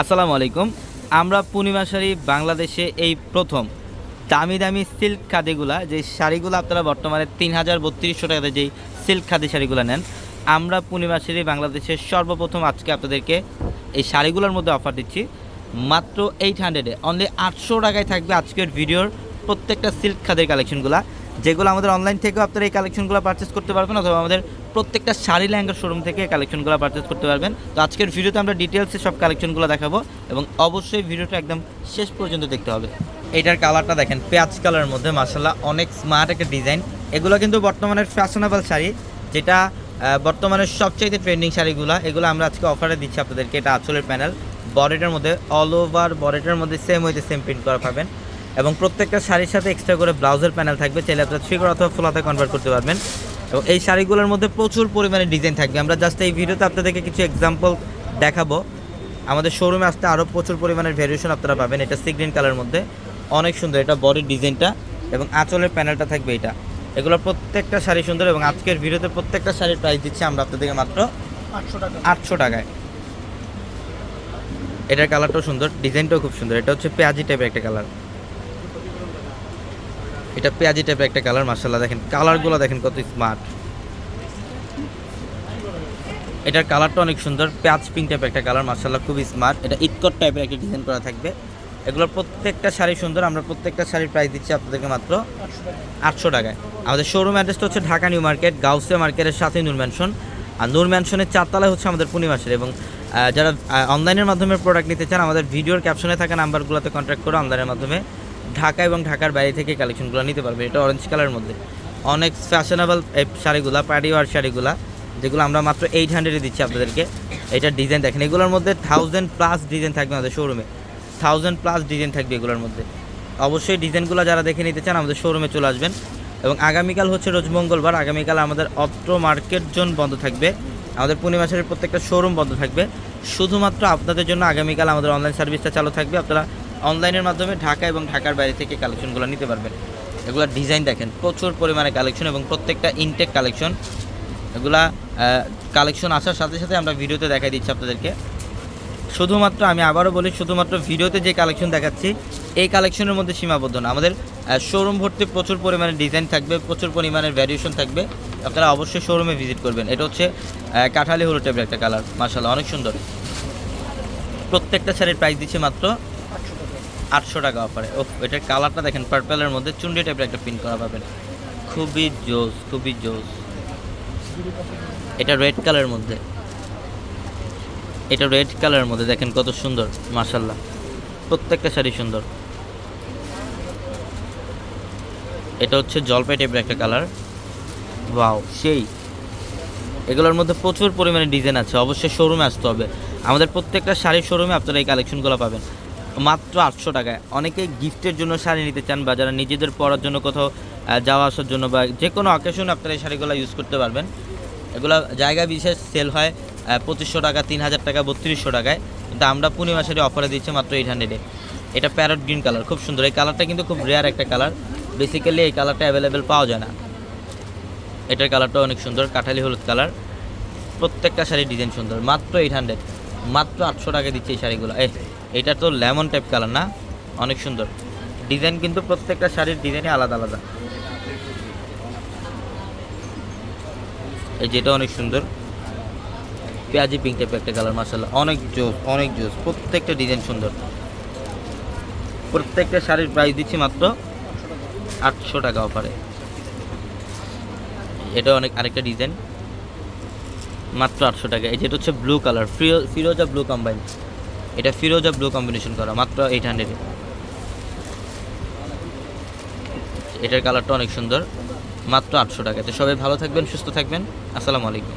আসসালামু আলাইকুম। আমরা পূর্ণিমা শাড়ি বাংলাদেশে এই প্রথম দামি দামি সিল্ক খাদিগুলা, যে শাড়িগুলো আপনারা বর্তমানে তিন হাজার বত্রিশশো টাকাতে যেই সিল্ক খাদি শাড়িগুলো নেন, আমরা পূর্ণিমা শাড়ি বাংলাদেশের সর্বপ্রথম আজকে আপনাদেরকে এই শাড়িগুলোর মধ্যে অফার দিচ্ছি। মাত্র এইট হান্ড্রেডে অনলি আটশো টাকায় থাকবে আজকের ভিডিওর প্রত্যেকটা সিল্ক খাদের কালেকশনগুলো যেগুলো আমাদের অনলাইন থেকেও আপনারা এই কালেকশনগুলো পারচেস করতে পারবেন অথবা আমাদের প্রত্যেকটা শাড়ি ল্যাঙ্গার শোরুম থেকে কালেকশনগুলো পারচেস করতে পারবেন। তো আজকের ভিডিওতে আমরা ডিটেলসে সব কালেকশনগুলো দেখাবো এবং অবশ্যই ভিডিওটা একদম শেষ পর্যন্ত দেখতে হবে। এটার কালারটা দেখেন, পেঁয়াজ কালারের মধ্যে মাসাল্লাহ অনেক স্মার্ট একটা ডিজাইন এগুলো কিন্তু বর্তমানের ফ্যাশনেবল শাড়ি, যেটা বর্তমানে সবচাইতে ট্রেন্ডিং শাড়িগুলো। এগুলো আমরা আজকে অফারে দিচ্ছি আপনাদেরকে, এটা আঁচলের প্যানেল বডিটার মধ্যে অল ওভার বডিটার মধ্যে সেম হইতে সেম প্রিন্ট করা পাবেন। এবং প্রত্যেকটা শাড়ির সাথে এক্সট্রা করে ব্লাউজের প্যানেল থাকবে। চাইলে আপনারা থ্রিকর অথবা ফুলাতে কনভার্ট করতে পারবেন। এবং এই শাড়িগুলোর মধ্যে প্রচুর পরিমাণে ডিজাইন থাকবে। আমরা জাস্ট এই ভিডিওতে আপনাদেরকে কিছু এক্সাম্পল দেখাবো। আমাদের শোরুমে আসতে আরও প্রচুর পরিমাণের ভ্যারিয়েশন আপনারা পাবেন। এটা সি গ্রিন কালারের মধ্যে। অনেক সুন্দর এটা বডির ডিজাইনটা এবং আঁচলের প্যানেলটা থাকবে এটা। এগুলো প্রত্যেকটা শাড়ি সুন্দর এবং আজকের ভিডিওতে প্রত্যেকটা শাড়ির প্রাইস দিচ্ছি আমরা আপনাদেরকে মাত্র আটশো টাকা। আটশো টাকায়। এটার কালারটাও সুন্দর ডিজাইনটাও খুব সুন্দর। এটা হচ্ছে পেঁয়াজি টাইপের একটা কালার এটা পেঁয়াজি টাইপের একটা কালার মার্শাল্লাহ দেখেন। কালারগুলো দেখেন কত স্মার্ট এটার কালারটা অনেক সুন্দর, পেঁয়াজ পিঙ্ক টাইপের একটা কালার মার্শাল্লাহ খুবই স্মার্ট এটা ইটকট টাইপের একটা ডিজাইন করা থাকবে। এগুলোর প্রত্যেকটা শাড়ি সুন্দর, আমরা প্রত্যেকটা শাড়ির প্রাইস দিচ্ছি আপনাদেরকে মাত্র আটশো টাকায়। আমাদের শোরুম অ্যাড্রেসটা হচ্ছে ঢাকা নিউ মার্কেট গাউসে মার্কেটের সাথে নূর ম্যানশন আর নূর ম্যানশনের চারতলায় হচ্ছে আমাদের পূর্ণিমাসের এবং যারা অনলাইনের মাধ্যমে প্রোডাক্ট নিতে চান, আমাদের ভিডিওর ক্যাপশনে থাকা নাম্বারগুলোতে কন্ট্যাক্ট করে অনলাইনের মাধ্যমে ঢাকা এবং ঢাকার বাইরে থেকে কালেকশনগুলো নিতে পারবে। এটা অরেঞ্জ কালারের মধ্যে। অনেক ফ্যাশনেবল এই শাড়িগুলা, পার্টি ওয়ার শাড়িগুলা, যেগুলো আমরা মাত্র এইট হান্ড্রেডে দিচ্ছি আপনাদেরকে। এটার ডিজাইন দেখেন, এগুলোর মধ্যে থাউজেন্ড প্লাস ডিজাইন থাকবে আমাদের শোরুমে থাউজেন্ড প্লাস ডিজাইন থাকবে এগুলোর মধ্যে। অবশ্যই ডিজাইনগুলো যারা দেখে নিতে চান আমাদের শোরুমে চলে আসবেন। এবং আগামীকাল হচ্ছে রোজ মঙ্গলবার, আগামীকাল আমাদের অত্র মার্কেট জোন বন্ধ থাকবে। আমাদের পূর্ণিমাসের প্রত্যেকটা শোরুম বন্ধ থাকবে। শুধুমাত্র আপনাদের জন্য আগামীকাল আমাদের অনলাইন সার্ভিসটা চালু থাকবে। আপনারা অনলাইনের মাধ্যমে ঢাকা এবং ঢাকার বাইরে থেকে কালেকশনগুলো নিতে পারবেন। এগুলো ডিজাইন দেখেন, প্রচুর পরিমাণে কালেকশন এবং প্রত্যেকটা ইনটেক কালেকশন। এগুলা কালেকশন আসার সাথে সাথে আমরা ভিডিওতে দেখাই দিচ্ছি আপনাদেরকে। শুধুমাত্র আমি আবারও বলি, শুধুমাত্র ভিডিওতে যে কালেকশন দেখাচ্ছি, এই কালেকশনের মধ্যে সীমাবদ্ধ না। আমাদের শোরুম ভর্তি প্রচুর পরিমাণে ডিজাইন থাকবে, প্রচুর পরিমাণের ভ্যারিয়েশন থাকবে। আপনারা অবশ্যই শোরুমে ভিজিট করবেন। এটা হচ্ছে কাঠালি হলুদ টাইপের একটা কালার মার্শাল্লাহ অনেক সুন্দর। প্রত্যেকটা শাড়ির প্রাইস দিচ্ছে মাত্র আটশো টাকা অফারে ও এটার কালারটা দেখেন পার্পেলের মধ্যে চুন্ডি টাইপের একটা প্রিন্ট করা পাবেন। খুবই জোস খুবই জোস। এটা রেড কালারের মধ্যে। এটা রেড কালারের মধ্যে, দেখেন কত সুন্দর মাশাল্লাহ প্রত্যেকটা শাড়ি সুন্দর। এটা হচ্ছে জলপাই টাইপের একটা কালার ওয়াও সেই। এগুলোর মধ্যে প্রচুর পরিমাণে ডিজাইন আছে, অবশ্যই শোরুমে আসতে হবে। আমাদের প্রত্যেকটা শাড়ির শোরুমে আপনারা এই কালেকশনগুলো পাবেন। মাত্র আটশো টাকায়। অনেকে গিফটের জন্য শাড়ি নিতে চান বা যারা নিজেদের পরার জন্য কোথাও যাওয়া আসার জন্য বা যে কোনো অকেশনে আপনারা এই শাড়িগুলো ইউজ করতে পারবেন। এগুলো জায়গা বিশেষ সেল হয় পঁচিশশো টাকা, তিন হাজার টাকা, বত্রিশশো টাকায়। কিন্তু আমরা পূর্ণিমা শাড়ি অফারে দিচ্ছি মাত্র এইট হান্ড্রেডে এটা প্যারট গ্রিন কালার খুব সুন্দর। এই কালারটা কিন্তু খুব রেয়ার একটা কালার বেসিক্যালি এই কালারটা অ্যাভেলেবেল পাওয়া যায় না। এটার কালারটা অনেক সুন্দর, কাঠালি হলুদ কালার প্রত্যেকটা শাড়ির ডিজাইন সুন্দর। মাত্র এইট হান্ড্রেড মাত্র আটশো টাকা দিচ্ছে এই শাড়িগুলো। এ এটা তো লেমন টাইপ কালার না? অনেক সুন্দর। ডিজাইন কিন্তু প্রত্যেকটা শাড়ির ডিজাইনই আলাদা আলাদা। এই যেটা অনেক সুন্দর। পেঁয়াজি পিঙ্ক টাইপের একটা কালার মাসাল্লাহ অনেক জোস অনেক জোস। প্রত্যেকটা ডিজাইন সুন্দর। প্রত্যেকটা শাড়ির প্রাইস দিচ্ছি মাত্র আটশো টাকা অফারে এটা অনেক, আরেকটা ডিজাইন মাত্র আটশো টাকা। এই যেটা হচ্ছে ব্লু কালার ফিরোজা ব্লু কম্বাইন এটা ফিরোজা ব্লু কম্বিনেশন করা, মাত্র এইট হান্ড্রেডে এটার কালারটা অনেক সুন্দর, মাত্র আটশো টাকাতে সবাই ভালো থাকবেন, সুস্থ থাকবেন। আসসালামু আলাইকুম।